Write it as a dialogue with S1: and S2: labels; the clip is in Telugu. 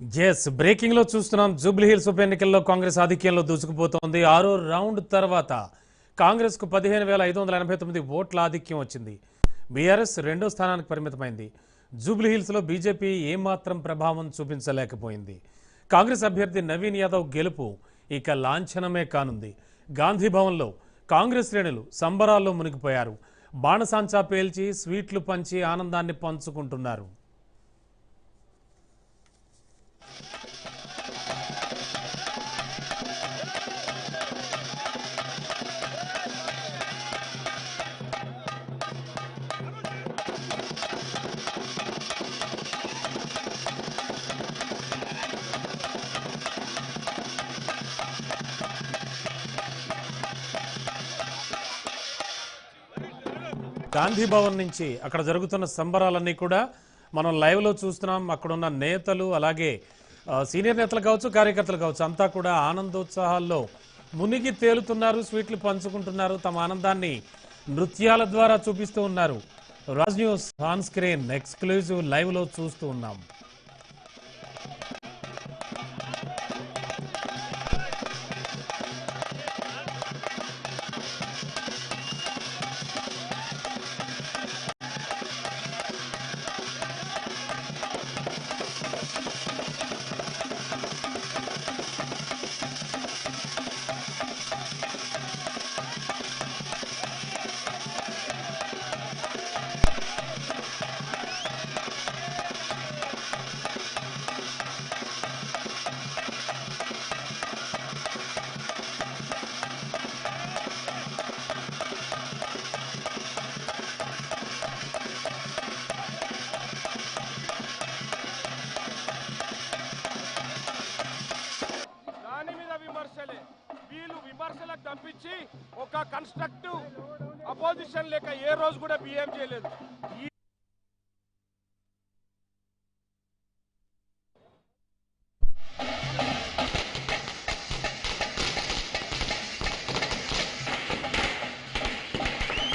S1: ఎస్ బ్రేకింగ్లో చూస్తున్నాం జూబ్లీహిల్స్ ఉప ఎన్నికల్లో కాంగ్రెస్ ఆధిక్యంలో దూసుకుపోతోంది. ఆరో రౌండ్ తర్వాత కాంగ్రెస్కు పదిహేను వేల ఐదు వందల ఎనభై తొమ్మిది ఓట్ల ఆధిక్యం వచ్చింది. బీఆర్ఎస్ రెండో స్థానానికి పరిమితమైంది. జూబ్లీహిల్స్లో బీజేపీ ఏమాత్రం ప్రభావం చూపించలేకపోయింది. కాంగ్రెస్ అభ్యర్థి నవీన్ యాదవ్ గెలుపు ఇక లాంఛనమే కానుంది. గాంధీభవన్లో కాంగ్రెస్ శ్రేణులు సంబరాల్లో మునిగిపోయారు. బాణసాంచా పేల్చి స్వీట్లు పంచి ఆనందాన్ని పంచుకుంటున్నారు. గాంధీ భవన్ నుంచి అక్కడ జరుగుతున్న సంబరాలన్నీ కూడా మనం లైవ్లో చూస్తున్నాం. అక్కడున్న నేతలు అలాగే సీనియర్ నేతలు కావచ్చు కార్యకర్తలు కావచ్చు అంతా కూడా ఆనందోత్సాహాల్లో మునిగి తేలుతున్నారు స్వీట్లు పంచుకుంటున్నారు తమ ఆనందాన్ని నృత్యాల ద్వారా చూపిస్తూ ఉన్నారు. Raj news on screen exclusive లైవ్లో చూస్తూ ఉన్నాం.
S2: వీళ్ళు తప్పించి ఒక కన్స్ట్రక్టివ్ అపోజిషన్ లేక ఏ రోజు కూడా బిహేవ్ చేయలేదు ఈ